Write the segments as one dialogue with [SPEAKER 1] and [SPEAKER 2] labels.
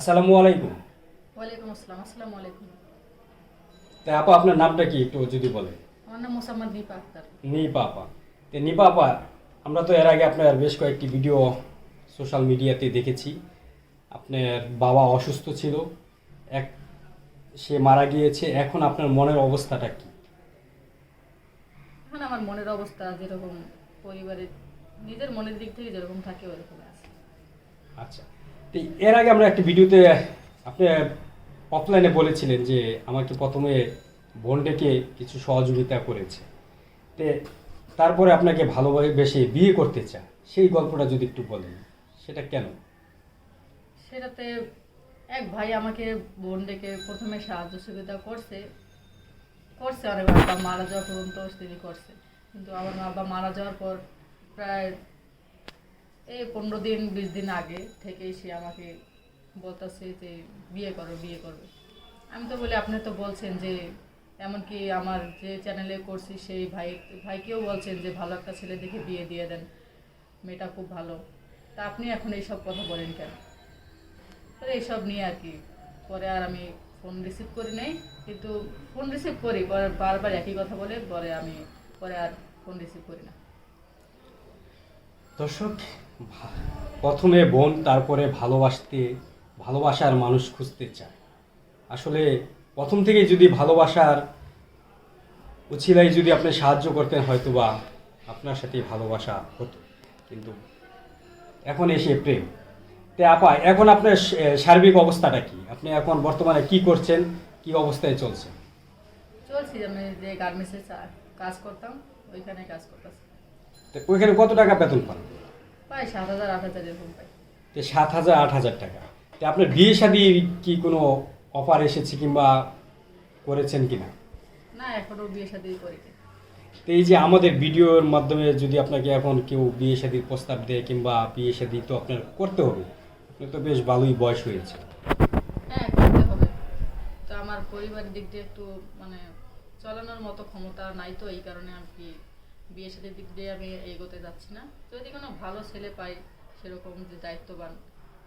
[SPEAKER 1] আসসালামু আলাইকুম।
[SPEAKER 2] ওয়ালাইকুম আসসালাম আসসালামু আলাইকুম।
[SPEAKER 1] তা আপা আপনার নামটা কি একটু যদি বলেন?
[SPEAKER 2] আমার নাম মোসাম্মদ দীপা আক্তার।
[SPEAKER 1] নিপা আপা। তো নিপা আপা আমরা তো এর আগে আপনার বেশ কয়েকটি ভিডিও সোশ্যাল মিডিয়াতে দেখেছি। আপনার বাবা অসুস্থ ছিল এক সে মারা গিয়েছে। এখন আপনার মনের অবস্থাটা কি?
[SPEAKER 2] এখন আমার মনের অবস্থা যেরকম পরিবারের নিজের মনের দিক থেকে যেরকম থাকে ওরকম আছে।
[SPEAKER 1] আচ্ছা। তো এর আগে আমরা একটা ভিডিওতে আপনি অফলাইনে বলেছিলেন যে আমাকে প্রথমে বোন ডেকে কিছু সহযোগিতা করেছে। তে তারপরে আপনাকে ভালোভাবে বেশি বিয়ে করতে চায়, সেই গল্পটা যদি একটু বলেন, সেটা কেন?
[SPEAKER 2] সেটাতে এক ভাই আমাকে বোন ডেকে প্রথমে সাহায্য সুবিধা করছে করছে অনেক, বাবা মারা যাওয়া পর্যন্ত তিনি করছে। কিন্তু আমার বাবা মারা যাওয়ার পর প্রায় এই পনেরো দিন, বিশ দিন আগে থেকেই সে আমাকে বলতেছে যে বিয়ে করো, বিয়ে করবে আমি তো বলি, আপনি তো বলছেন যে, এমনকি আমার যে চ্যানেলে করছি, সেই ভাই, ভাইকেও বলছেন যে, ভালো একটা ছেলে দেখে বিয়ে দিয়ে দেন। মেয়েটা খুব ভালো। তা আপনি এখন এইসব কথা বলেন কেন? তো এইসব নিয়ে আর কি। পরে আর আমি ফোন রিসিভ করি নাই, কিন্তু ফোন রিসিভ করি, পরে বারবার একই কথা বলে, পরে আমি, পরে আর ফোন রিসিভ করি না।
[SPEAKER 1] দর্শক, প্রথমে বোন, তারপরে ভালোবাসতে, ভালোবাসার মানুষ খুঁজতে চায়। আসলে প্রথম থেকেই যদি ভালোবাসার উছিলাই যদি আপনি সাহায্য করতেন হয়তো বা আপনার সাথে ভালোবাসা হতো। কিন্তু এখন এসে প্রেম। তে আপা, এখন আপনার সার্বিক অবস্থাটা কি? আপনি এখন বর্তমানে কি করছেন? কি অবস্থায় চলছেন?
[SPEAKER 2] চলছি, আমি যে গার্মেন্টসে কাজ করতাম ওইখানে কাজ করতেছি।
[SPEAKER 1] তো ওইখানে কত টাকা বেতন পান?
[SPEAKER 2] প্রায় সাত হাজার আট হাজার এরকম পাই।
[SPEAKER 1] যে সাত হাজার আট হাজার টাকা। তো আপনার বিয়ে শাদী কি কোনো অফার এসেছে কিংবা করেছেন কি
[SPEAKER 2] না না এখনও বিয়ে শাদি করিনি।
[SPEAKER 1] তো এই যে আমাদের ভিডিওর মাধ্যমে যদি আপনাকে এখন কেউ বিয়ে শাদীর প্রস্তাব দেয় কিংবা বিয়ে শাদী তো আপনার করতে হবে। আপনার তো বেশ ভালোই বয়স হয়েছে।
[SPEAKER 2] হ্যাঁ করতে হবে। তো আমার পরিবারের দিক দিয়ে একটু মানে চালানোর মতো ক্ষমতা নাই তো এই কারণে আর কি বিয়ে সাথে দিক দিয়ে আমি এগোতে যাচ্ছি না। যদি কোনো ভালো ছেলে পাই সেরকম যে দায়িত্ববান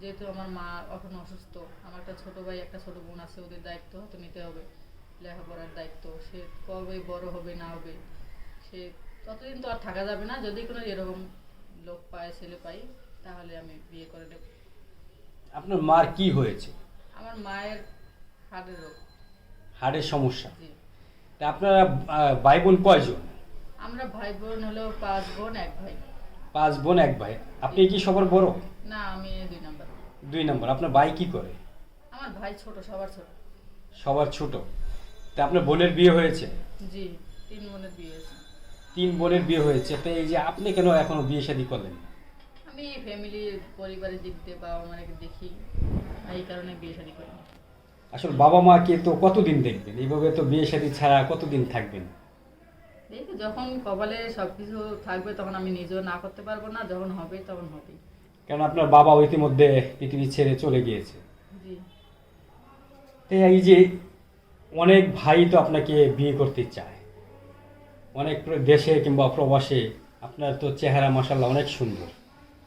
[SPEAKER 2] যেহেতু আমার মা এখন অসুস্থ আমার একটা ছোটো ভাই একটা ছোটো বোন আছে ওদের দায়িত্ব হয়তো নিতে হবে। লেখাপড়ার দায়িত্ব সে কবে বড় হবে না হবে সে ততদিন তো আর থাকা যাবে না। যদি কোনো এরকম লোক পায় ছেলে পাই তাহলে আমি বিয়ে করে দেব।
[SPEAKER 1] আপনার মার কি হয়েছে?
[SPEAKER 2] আমার মায়ের হার্টের রোগ।
[SPEAKER 1] হাড়ের সমস্যা। তা আপনারা ভাই বোন কয়জন?
[SPEAKER 2] আমরা ভাই বোন হলো পাঁচ বোন এক ভাই।
[SPEAKER 1] পাঁচ বোন এক ভাই। আপনি কি সবার বড়?
[SPEAKER 2] না আমি দুই নাম্বার।
[SPEAKER 1] দুই নম্বর। আপনার ভাই কি করে?
[SPEAKER 2] আমার ভাই ছোট সবার ছোট।
[SPEAKER 1] সবার ছোট। তা আপনার বোনের বিয়ে হয়েছে?
[SPEAKER 2] জি তিন বোনের বিয়ে হয়েছে।
[SPEAKER 1] তিন বোনের বিয়ে হয়েছে। তো এই যে আপনি কেন এখনও বিয়ে শাদী করলেন?
[SPEAKER 2] আমি ফ্যামিলি পরিবারের দিক দিয়ে বাবা মাকে দেখি। এই কারণে বিয়ে শাদী করি
[SPEAKER 1] আসলে বাবা মাকে তো কতদিন দেখবেন? এইভাবে তো বিয়ে শাদী ছাড়া কতদিন থাকবেন?
[SPEAKER 2] যখন কপালে সব কিছু থাকবে তখন আমি নিজেও না করতে পারব না যখন হবে তখন হবে
[SPEAKER 1] কারণ আপনার বাবা ইতিমধ্যে পৃথিবী ছেড়ে চলে গিয়েছে? এই যে অনেক ভাই তো আপনাকে বিয়ে করতে চায় অনেক দেশে কিংবা প্রবাসে আপনার তো চেহারা মাসাল্লাহ অনেক সুন্দর।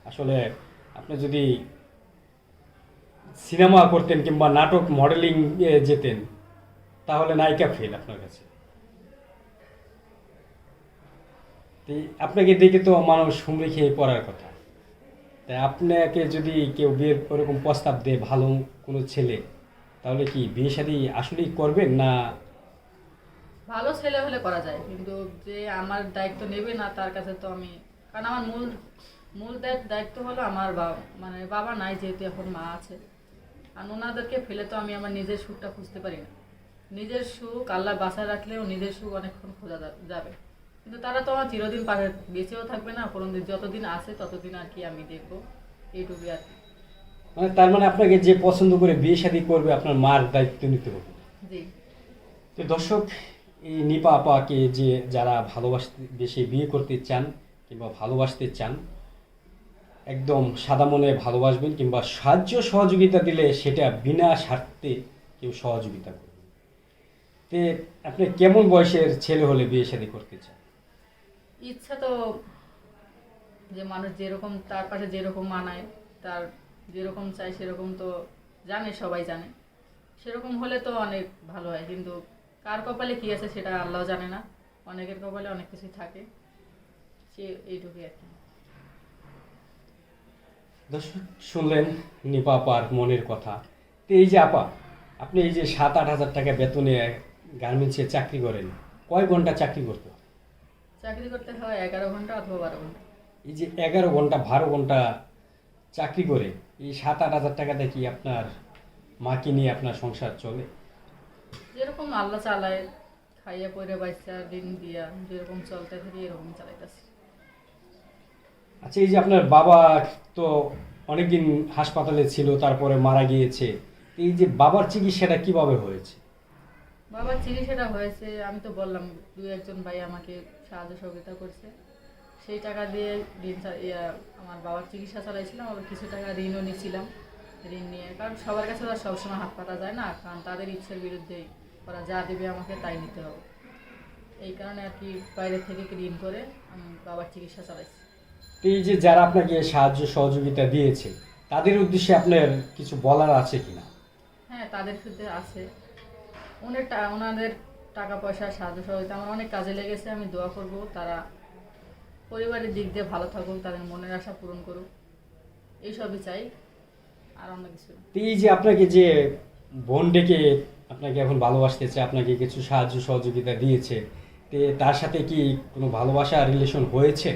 [SPEAKER 1] আসলে আপনি যদি সিনেমা করতেন কিংবা নাটক মডেলিং যেতেন তাহলে নায়িকা ফেল আপনার কাছে। আপনাকে দেখে তো মানুষ হুমড়ি খেয়ে পড়ার কথা। তাই আপনাকে যদি কেউ বিয়ের ওরকম প্রস্তাব দেয় ভালো কোনো ছেলে, তাহলে কি বিয়ে শাদী আসলেই করবেন না?
[SPEAKER 2] ভালো ছেলে হলে করা যায়, কিন্তু যে আমার দায়িত্ব নেবে না তার কাছে তো আমি, কারণ আমার মূল মূল দায়- দায়িত্ব হলো আমার বাবা মানে বাবা নাই যেহেতু এখন মা আছে। আর ওনাদেরকে ফেলে তো আমি আমার নিজের সুখটা খুঁজতে পারি না। নিজের সুখ আল্লাহ বাসায় রাখলেও নিজের সুখ অনেকক্ষণ খোঁজা যাবে। কিন্তু তারা তো আমার চিরদিন পাশে বেঁচেও থাকবে না কোনোদিন যতদিন আছে ততদিন আর কি আমি দেখব। এইটুকুই আর কি।
[SPEAKER 1] মানে তার মানে আপনাকে যে পছন্দ করে বিয়ে শাদী করবে আপনার মার দায়িত্ব নিতে হবে।
[SPEAKER 2] জি।
[SPEAKER 1] তো দর্শক এই নিপা আপাকে যে যারা ভালোবাসতে বেশি বিয়ে করতে চান কিংবা ভালোবাসতে চান একদম সাদা মনে ভালোবাসবেন কিংবা সাহায্য সহযোগিতা দিলে সেটা বিনা স্বার্থে কেউ সহযোগিতা করবে তে আপনি কেমন বয়সের ছেলে হলে বিয়ে শাদী করতে চান?
[SPEAKER 2] ইচ্ছা তো যে মানুষ যেরকম, তার পাশে যেরকম মানায়, তার যেরকম চাই সেরকম তো জানে, সবাই জানে। সেরকম হলে তো অনেক ভালো হয়, কিন্তু কার কপালে কি আছে সেটা আল্লাহ জানে না। অনেকের কপালে অনেক কিছু থাকে, সে এইটুকুই আর কি।
[SPEAKER 1] দর্শক, শুনলেন নিপা আপার মনের কথা। তো এই যে আপা, আপনি এই যে সাত আট হাজার টাকা বেতনে গার্মেন্টসে চাকরি করেন, কয় ঘণ্টা চাকরি করতে?
[SPEAKER 2] চাকরি করতে হয় এগারো ঘণ্টা অথবা বারো ঘণ্টা।
[SPEAKER 1] এই যে এগারো ঘণ্টা বারো ঘণ্টা চাকরি করে এই সাত আট হাজার টাকাতে কি আপনার মাকে নিয়ে আপনার সংসার চলে?
[SPEAKER 2] যেরকম আল্লাহ চালায় খাইয়া পরে বাচ্চা দিন দিয়া যেরকম চলতে থাকি এরকম চালাইতেছি।
[SPEAKER 1] আচ্ছা এই যে আপনার বাবা তো অনেকদিন হাসপাতালে ছিল তারপরে মারা গিয়েছে এই যে বাবার চিকিৎসাটা কীভাবে হয়েছে?
[SPEAKER 2] বাবার চিকিৎসাটা হয়েছে আমি তো বললাম দু একজন ভাই আমাকে সাহায্য সহযোগিতা করছে। সেই টাকা দিয়ে ঋণ আমার বাবার চিকিৎসা চালাইছিলাম আবার কিছু টাকা ঋণও নিয়েছিলাম ঋণ নিয়ে কারণ সবার কাছে তো আর সবসময় হাত পাতা যায় না কারণ তাদের ইচ্ছের বিরুদ্ধেই ওরা যা দেবে আমাকে তাই নিতে হবে। এই কারণে আর কি বাইরে থেকে ঋণ করে আমি বাবার চিকিৎসা চালাইছি।
[SPEAKER 1] এই যে যারা আপনাকে সাহায্য সহযোগিতা দিয়েছে তাদের উদ্দেশ্যে আপনার কিছু বলার আছে কিনা?
[SPEAKER 2] হ্যাঁ তাদের ক্ষেত্রে আছে। ওনারটা ওনাদের টাকা পয়সা সাহায্য সহযোগিতা আমার অনেক কাজে লেগেছে আমি দোয়া করব তারা পরিবারের দিক দিয়ে ভালো থাকুক তাদের মনের আশা পূরণ করুক। এইসবই চাই আর অন্য কিছু
[SPEAKER 1] এই যে আপনাকে যে বোন ডেকে আপনাকে এখন ভালোবাসতেছে আপনাকে কিছু সাহায্য সহযোগিতা দিয়েছে তে তার সাথে কি কোনো ভালোবাসা রিলেশন হয়েছে?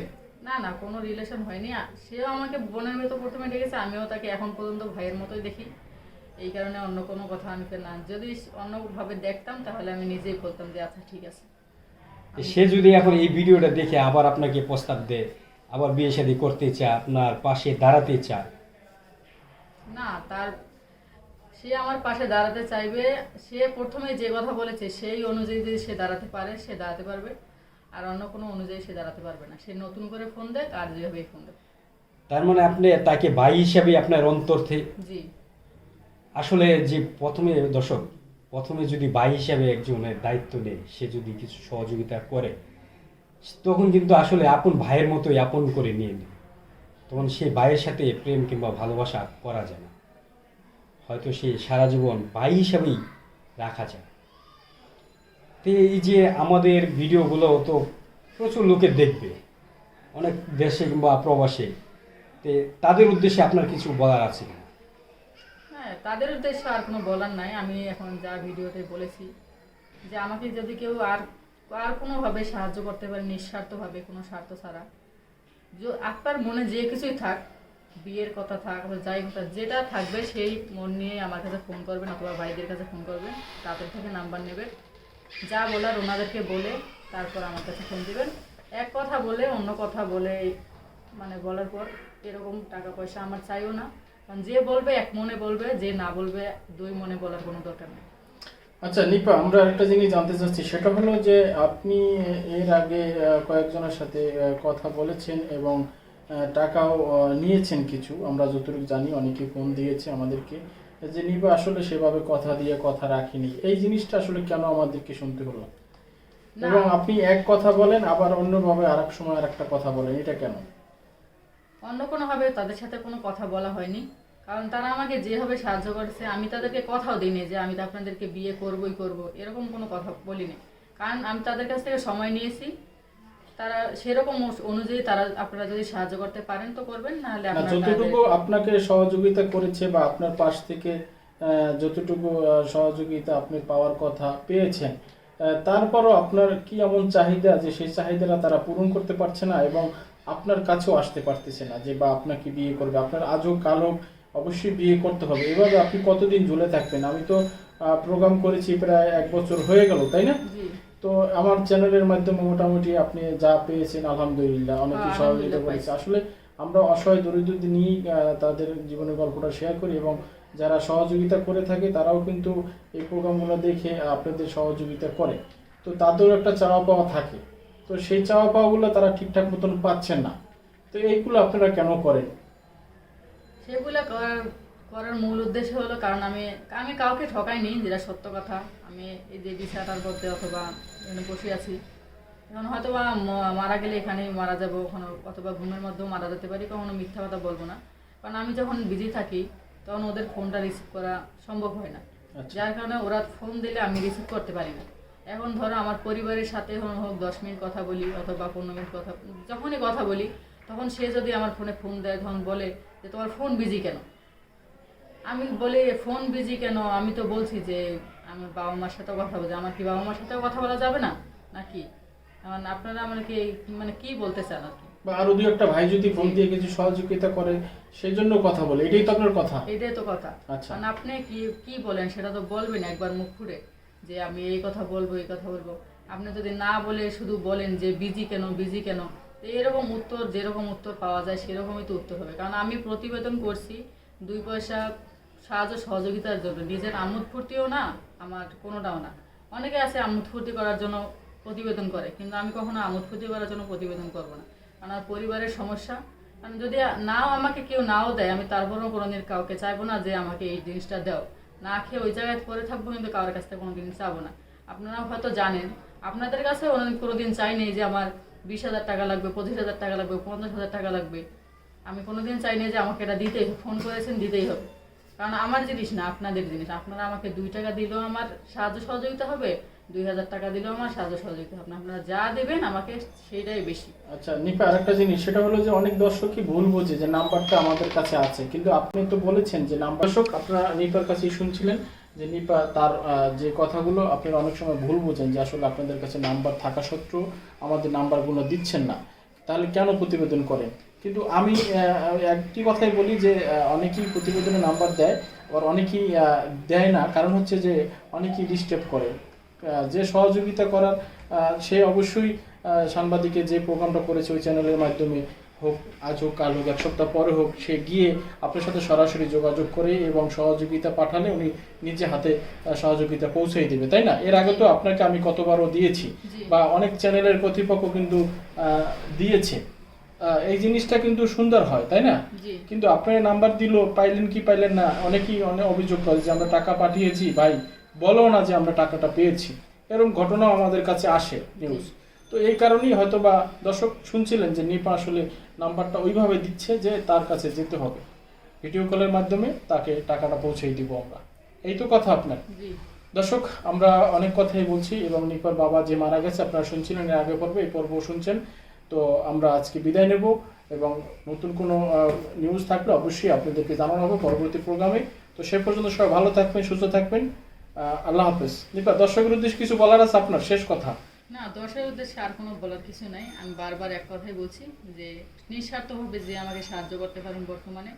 [SPEAKER 2] না না কোনো রিলেশন হয়নি। সেও আমাকে বোনের মতো প্রথমে ডেকেছে আমিও তাকে এখন পর্যন্ত ভাইয়ের মতোই দেখি। এই কারণে অন্য কোনো কথা আমি না যদি অন্যভাবে দেখতাম তাহলে আমি নিজেই বলতাম যে আচ্ছা ঠিক আছে।
[SPEAKER 1] সে যদি এখন এই ভিডিওটা দেখে আবার আপনাকে প্রস্তাব দেয় আবার বিয়ে শাদী করতে চায় আপনার পাশে দাঁড়াতে চায়।
[SPEAKER 2] না তার সে আমার পাশে দাঁড়াতে চাইবে। সে প্রথমে যে কথা বলেছে সেই অনুযায়ী যদি সে দাঁড়াতে পারে সে দাঁড়াতে পারবে। আর অন্য কোনো অনুযায়ী সে দাঁড়াতে পারবে না। সে নতুন করে ফোন দেয় আর যেভাবেই ফোন দেয়।
[SPEAKER 1] তার মানে আপনি তাকে ভাই হিসাবে আপনার অন্তর থেকে
[SPEAKER 2] জি।
[SPEAKER 1] আসলে যে প্রথমে, দর্শক, প্রথমে যদি ভাই হিসাবে একজনের দায়িত্ব নেয়, সে যদি কিছু সহযোগিতা করে, তখন কিন্তু আসলে আপন ভাইয়ের মতোই আপন করে নিয়ে নেয়। তখন সে ভাইয়ের সাথে প্রেম কিংবা ভালোবাসা করা যায় না। হয়তো সে সারা জীবন ভাই হিসাবেই রাখা যায়। তো এই যে আমাদের ভিডিওগুলো তো প্রচুর লোকে দেখবে, অনেক দেশে কিংবা প্রবাসে। তে তাদের উদ্দেশ্যে আপনার কিছু বলার আছে
[SPEAKER 2] হ্যাঁ তাদের উদ্দেশ্যে আর কোনো বলার নাই। আমি এখন যা ভিডিওতে বলেছি যে আমাকে যদি কেউ আর আর কোনোভাবে সাহায্য করতে পারে, নিঃস্বার্থভাবে, কোনো স্বার্থ ছাড়া আপনার মনে যে কিছুই থাক, বিয়ের কথা থাক বা যাই কথা, যেটা থাকবে সেই মন নিয়ে আমার কাছে ফোন করবেন অথবা ভাইদের কাছে ফোন করবেন, তাদের থেকে নাম্বার নেবেন। যা বলার ওনাদেরকে বলে তারপর আমার কাছে ফোন দেবেন। এক কথা বলে অন্য কথা বলে মানে বলার পর এরকম টাকা পয়সা আমার চাইও না। কারণ যে বলবে এক মনে বলবে যে না বলবে দুই মনে বলার কোনো দরকার নেই।
[SPEAKER 3] আচ্ছা নিপা আমরা একটা জিনিস জানতে চাচ্ছি। সেটা হলো যে আপনি এর আগে কয়েকজনের সাথে কথা বলেছেন এবং টাকাও নিয়েছেন কিছু। আমরা যতটুকু জানি অনেকে ফোন দিয়েছে আমাদেরকে। যে নিপা আসলে সেভাবে কথা দিয়ে কথা রাখিনি। এই জিনিসটা আসলে কেন আমাদেরকে শুনতে হলো? এবং আপনি এক কথা বলেন আবার অন্যভাবে আর এক সময় আর একটা কথা বলেন। এটা কেন?
[SPEAKER 2] অন্য কোনোভাবে তাদের সাথে কোনো কথা বলা হয়নি। কারণ তারা আমাকে যেভাবে সাহায্য করেছে আমি তাদেরকে কথাও দিইনি যে আমি তো আপনাদেরকে বিয়ে করবই করব এরকম কোনো কথা বলিনি। কারণ আমি তাদের কাছ থেকে সময় নিয়েছি তারা সেরকম অনুযায়ী তারা আপনারা যদি সাহায্য করতে পারেন তো করবেন নাহলে
[SPEAKER 3] যতটুকু আপনাকে সহযোগিতা করেছে বা আপনার পাশ থেকে যতটুকু সহযোগিতা আপনি পাওয়ার কথা পেয়েছেন তারপরও আপনার কি এমন চাহিদা যে সেই চাহিদাটা তারা পূরণ করতে পারছে না এবং আপনার কাছেও আসতে পারতেছে না যে বা আপনাকে বিয়ে করবে আপনার আজও কালো অবশ্যই বিয়ে করতে হবে। এভাবে আপনি কতদিন ঝুলে থাকবেন? আমি তো প্রোগ্রাম করেছি প্রায় এক বছর হয়ে গেল তাই না? তো আমার চ্যানেলের মাধ্যমে মোটামুটি আপনি যা পেয়েছেন আলহামদুলিল্লাহ অনেকে
[SPEAKER 2] হ্যাঁ,
[SPEAKER 3] সহযোগিতা করেছে। আসলে আমরা অসহায় দরিদ্রদের নিয়েই তাদের জীবনের গল্পটা শেয়ার করি এবং যারা সহযোগিতা করে থাকে তারাও কিন্তু এই প্রোগ্রামগুলো দেখে আপনাদের সহযোগিতা করে। তো তাদেরও একটা চাওয়া পাওয়া থাকে। তো সেই চাওয়া পাওয়াগুলো তারা ঠিকঠাক মতন পাচ্ছেন না। তো এইগুলো আপনারা কেন করেন?
[SPEAKER 2] সেগুলো করার করার মূল উদ্দেশ্য হলো কারণ আমি আমি কাউকে ঠকাই ঠকাইনি যেটা সত্য কথা। আমি এই যে বিছাটার মধ্যে অথবা এখানে বসে আছি। এখন হয়তো বা মারা গেলে এখানেই মারা যাব ওখানে অথবা ঘুমের মধ্যেও মারা যেতে পারি কখনো মিথ্যা কথা বলব না। কারণ আমি যখন বিজি থাকি তখন ওদের ফোনটা রিসিভ করা সম্ভব হয় না।
[SPEAKER 3] আচ্ছা।
[SPEAKER 2] যার কারণে ওরা ফোন দিলে আমি রিসিভ করতে পারি না। এখন ধরো আমার পরিবারের সাথে হোক দশ মিনিট কথা বলি অথবা পনেরো মিনিট কথা যখনই কথা বলি তখন সে যদি আমার ফোনে ফোন দেয় তখন বলে যে তোমার ফোন বিজি কেন? আমি বলি ফোন বিজি কেন? আমি তো বলছি যে আমি বাবা মার সাথে কথা বলছি। আমার কি বাবা মার সাথেও কথা বলা যাবে না? নাকি? এখন আপনারা আমাকে মানে কি বলতে চান আর কি?
[SPEAKER 3] বা আরও দুই একটা ভাই যদি ফোন দিয়ে কিছু সহযোগিতা করে সেই জন্য কথা বলে। এটাই তো আপনার কথা?
[SPEAKER 2] এটাই তো কথা।
[SPEAKER 3] আচ্ছা।
[SPEAKER 2] কারণ আপনি কি কি বলেন সেটা তো বলবেন একবার মুখ খুলে যে আমি এই কথা বলব এই কথা বলব। আপনি যদি না বলে শুধু বলেন যে বিজি কেন বিজি কেন? তো এরকম উত্তর, যেরকম উত্তর পাওয়া যায়, সেরকমই তো উত্তর হবে। কারণ আমি প্রতিবেদন করছি দুই পয়সা সাহায্য সহযোগিতার জন্য। নিজের আমোদ ফুর্তিও না, আমার কোনোটাও না। অনেকে আছে আমোদ ফুর্তি করার জন্য প্রতিবেদন করে, কিন্তু আমি কখনো আমোদ ফুর্তি করার জন্য প্রতিবেদন করব না। কারণ আমার পরিবারের সমস্যা। কারণ যদি নাও আমাকে কেউ নাও দেয়, আমি তারপরেও কোনোদিন কাউকে চাইব না যে আমাকে এই জিনিসটা দাও। না খেয়ে ওই জায়গায় পরে থাকব কিন্তু কারোর কাছ থেকে কোনো দিন চাবো না। আপনারা হয়তো জানেন, আপনাদের কাছে কোনোদিন চাইনি যে আমার বিশ হাজার টাকা লাগবে, পঁচিশ হাজার টাকা লাগবে, পঞ্চাশ হাজার টাকা লাগবে। আমি কোনোদিন চাইনি যে আমাকে এটা দিতেই ফোন করেছেন, দিতেই হবে। কারণ আমার জিনিস না, আপনাদের জিনিস। আপনারা আমাকে দুই টাকা দিলেও আমার সাহায্য সহযোগিতা হবে, দুই হাজার টাকা দিলেও আমার সাহায্য সহযোগিতা হবে। আপনারা যা দেবেন আমাকে সেইটাই বেশি।
[SPEAKER 3] আচ্ছা নিপা, আরেকটা জিনিস। সেটা হলো যে অনেক দর্শকই ভুল বোঝে যে নাম্বারটা আমাদের কাছে আছে। কিন্তু আপনি তো বলেছেন যে নাম্বার দর্শক, আপনারা নিপার কাছেই শুনছিলেন। যে নিপা তার যে কথাগুলো আপনারা অনেক সময় ভুল বোঝেন যে আসলে আপনাদের কাছে নাম্বার থাকা সত্ত্বেও আমাদের নাম্বারগুলো দিচ্ছেন না তাহলে কেন প্রতিবেদন করেন? কিন্তু আমি একটি কথাই বলি যে অনেকেই প্রতিবেদনে নাম্বার দেয় আবার অনেকেই দেয় না। কারণ হচ্ছে যে অনেকেই ডিস্টার্ব করে। যে সহযোগিতা করার সে অবশ্যই আহ, সাংবাদিকের যে প্রোগ্রামটা করেছে ওই চ্যানেলের মাধ্যমে হোক আজ হোক কাল হোক এক সপ্তাহ পরে হোক সে গিয়ে আপনার সাথে সরাসরি যোগাযোগ করে এবং সহযোগিতা পাঠালে উনি নিজে হাতে সহযোগিতা পৌঁছেই দেবে তাই না? এর আগে তো আপনাকে আমি কতবারও দিয়েছি বা অনেক চ্যানেলের কর্তৃপক্ষ কিন্তু দিয়েছে। এই জিনিসটা কিন্তু সুন্দর হয় তাই না? কিন্তু আপনার নাম্বার দিল পাইলেন কি পাইলেন না অনেকেই অনেক অভিযোগ করে যে আমরা টাকা পাঠিয়েছি ভাই বলো না যে আমরা টাকাটা পেয়েছি। এরকম ঘটনাও আমাদের কাছে আসে নিউজ তো এই কারণেই হয়তো বা দর্শক শুনছিলেন যে নিপা আসলে নাম্বারটা ওইভাবে দিচ্ছে যে তার কাছে যেতে হবে। ভিডিও কলের মাধ্যমে তাকে টাকাটা পৌঁছেই দিব আমরা। এই তো কথা আপনার। দর্শক আমরা অনেক কথাই বলছি এবং নিপার বাবা যে মারা গেছে আপনারা শুনছিলেন এর আগে পর্বে এই পর্ব শুনছেন। তো আমরা আজকে বিদায় নেব এবং নতুন কোনো নিউজ থাকলে অবশ্যই আপনাদেরকে জানানো হবে পরবর্তী প্রোগ্রামে। তো সে পর্যন্ত সবাই ভালো থাকবেন সুস্থ থাকবেন। আল্লাহ হাফেজ। নিপা দর্শকের উদ্দেশ্যে কিছু বলার আছে আপনার? শেষ কথা।
[SPEAKER 2] না দশের উদ্দেশ্যে আর কোনো বলার কিছু নাই। আমি বারবার এক কথাই বলছি যে, নিঃস্বার্থভাবে যে আমাকে সাহায্য করতে পারেন বর্তমানে,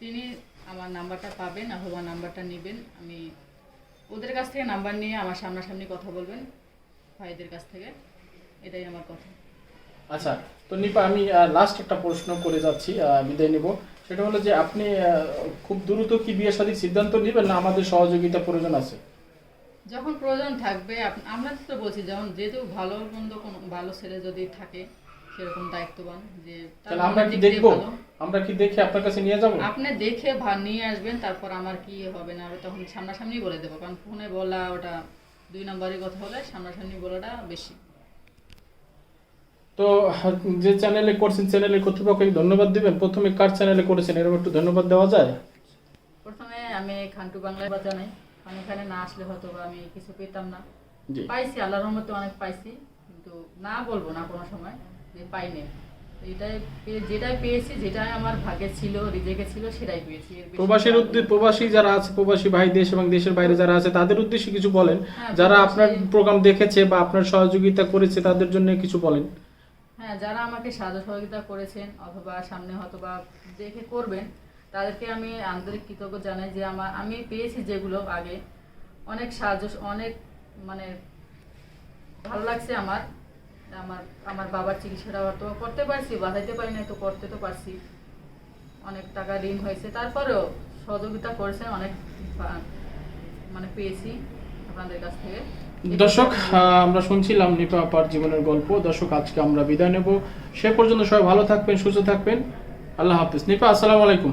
[SPEAKER 2] তিনি আমার নাম্বারটা পাবেন অথবা নাম্বারটা নেবেন। আমি ওদের কাছ থেকে নাম্বার নিয়ে আমার সামনাসামনি কথা বলবেন, ভাইদের কাছ থেকে। এটাই আমার কথা।
[SPEAKER 3] আচ্ছা তো নিপা, আমি লাস্ট একটা প্রশ্ন করে যাচ্ছি বিদায় নিব। সেটা হলো যে, আপনি খুব দ্রুত কি বিয়ে শাদীর সিদ্ধান্ত নেবেন না আমাদের সহযোগিতা প্রয়োজন আছে?
[SPEAKER 2] যখন প্রয়োজন থাকবে আমরা তো বলছি যখন যেহেতু ভালো মন্দ কোনো ভালো ছেলে যদি থাকে সেরকম দায়িত্ববান যে
[SPEAKER 3] তাহলে আমরা কি দেখব। আমরা কি দেখে আপনার কাছে নিয়ে যাব?
[SPEAKER 2] আপনি দেখে নিয়ে আসবেন তারপর আমার কি হবে না হবে তখন সামনাসামনি বলে দেবো কারণ ফোনে বলা ওটা দুই নম্বরের কথা হলে সামনাসামনি বলাটা বেশি।
[SPEAKER 3] তো যে চ্যানেলে করছেন চ্যানেলের কর্তৃপক্ষকে ধন্যবাদ দিবেন? প্রথমে কার চ্যানেলে করেছেন? এরকম একটু ধন্যবাদ দেওয়া যায়?
[SPEAKER 2] প্রথমে আমি খান্টু বাংলায় জানাই। কারণ এখানে না আসলে হয়তো আমি কিছু পেতাম না। পাইছি আল্লাহর রহমতে অনেক পাইছি কিন্তু না বলব না কোনো সময় যে পাইনি। এটাই যেটাই পেয়েছি যেটাই আমার ভাগ্যে ছিল রিজেকে ছিল সেটাই পেয়েছি।
[SPEAKER 3] প্রবাসীর উদ্দেশ্যে প্রবাসী যারা আছে প্রবাসী ভাই দেশ এবং দেশের বাইরে যারা আছে তাদের উদ্দেশ্যে কিছু বলেন।
[SPEAKER 2] হ্যাঁ,
[SPEAKER 3] যারা আপনার প্রোগ্রাম দেখেছে বা আপনার সহযোগিতা করেছে তাদের জন্য কিছু বলেন।
[SPEAKER 2] হ্যাঁ যারা আমাকে সাহায্য সহযোগিতা করেছেন অথবা সামনে হয়তো বা দেখে করবেন তাদেরকে আমি আন্তরিক কৃতজ্ঞ জানাই যে আমার আমি পেয়েছি যেগুলো আগে। অনেক সাহায্য অনেক মানে ভালো লাগছে আমার। আমার আমার বাবার চিকিৎসাটা হয়তো করতে পারছি বাঁচাইতে পারি না তো করতে তো পারছি। অনেক টাকা ঋণ হয়েছে। তারপরেও সহযোগিতা করেছেন অনেক মানে পেয়েছি আপনাদের কাছ থেকে।
[SPEAKER 3] দর্শক আমরা শুনছিলাম নিপা আপার জীবনের গল্প। দর্শক আজকে আমরা বিদায় নেব। সে পর্যন্ত সবাই ভালো থাকবেন সুস্থ থাকবেন। আল্লাহ হাফিজ। নিপা আসসালামু আলাইকুম।